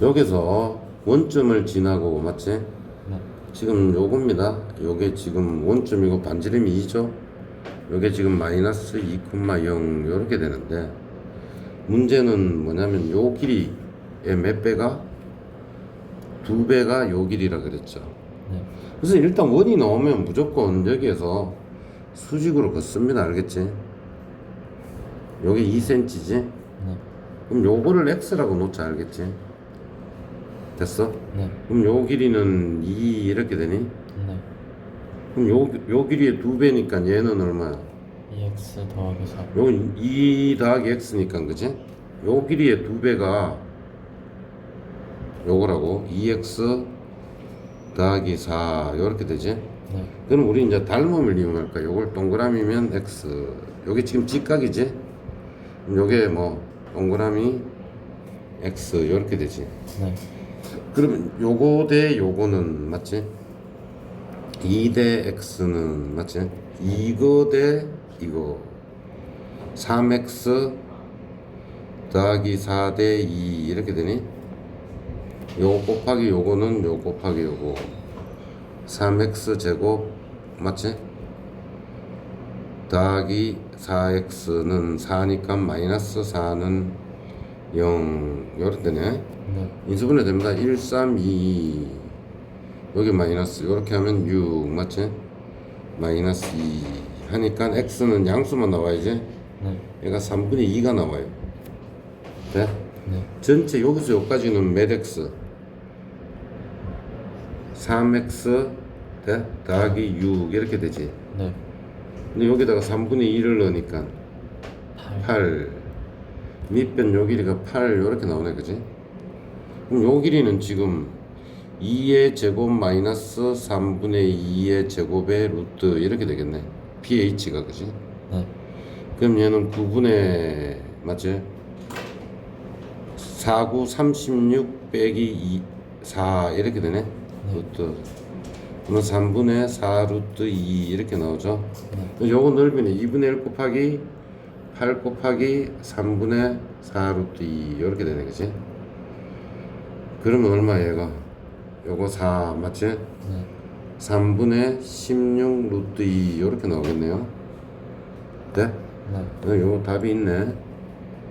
여기서 원점을 지나고 맞지? 네. 지금 요겁니다. 요게 지금 원점이고 반지름이 2죠. 요게 지금 마이너스 2,0 요렇게 되는데 문제는 뭐냐면 요 길이의 몇 배가 두 배가 요 길이라 그랬죠. 네. 그래서 일단 원이 나오면 무조건 여기에서 수직으로 긋습니다. 알겠지? 요게 2cm지? 네. 그럼 요거를 x라고 놓자. 알겠지? 됐어? 네. 그럼 요 길이는 2 이렇게 되니? 네. 그럼 요, 요 길이의 두 배니까 얘는 얼마야? 2x 더하기 4. 요2 더하기 x니까 그지? 요 길이의 두 배가 요거라고 2x 더하기 4 요렇게 되지? 네. 그럼 우리 이제 닮음을 이용할까? 요걸 동그라미면 x 요게 지금 직각이지? 그럼 요게 뭐 동그라미 x 요렇게 되지? 네. 그러면 요거 대 요거는 맞지? 2 대 x는 맞지? 이거 대 이거 3x 더하기 4 대 2 이렇게 되니? 요거 곱하기 요거는 요 곱하기 요거 3x 제곱 맞지? 더하기 4x는 4니까 마이너스 4는 0 요렇게 되네 네. 인수분해 됩니다. 1, 3, 2 여기 마이너스 이렇게 하면 6 맞지? 마이너스 2 하니까 x는 양수만 나와야지 네. 얘가 3분의 2가 나와요. 돼? 네. 전체 여기서 여기까지는 몇 x? 3x 돼? 더하기 6 이렇게 되지. 네. 근데 여기다가 3분의 2를 넣으니까 8. 8 밑변 요 길이가 8 이렇게 나오네 그지? 그럼 요 길이는 지금 2의 제곱 마이너스 3분의 2의 제곱의 루트 이렇게 되겠네 pH가 그지? 네. 그럼 얘는 9분의 맞지? 4, 9, 36 빼기 2, 4 이렇게 되네 루트 그러면 3분의 4 루트 2 이렇게 나오죠? 네. 요거 넓이는 2분의 1 곱하기 8 곱하기 3분의 4 루트 2 이렇게 되네 그지? 그러면 얼마 얘가? 요거 4 맞지? 네. 3분의 16 루트 2 이렇게 나오겠네요 네? 네. 어, 요거 답이 있네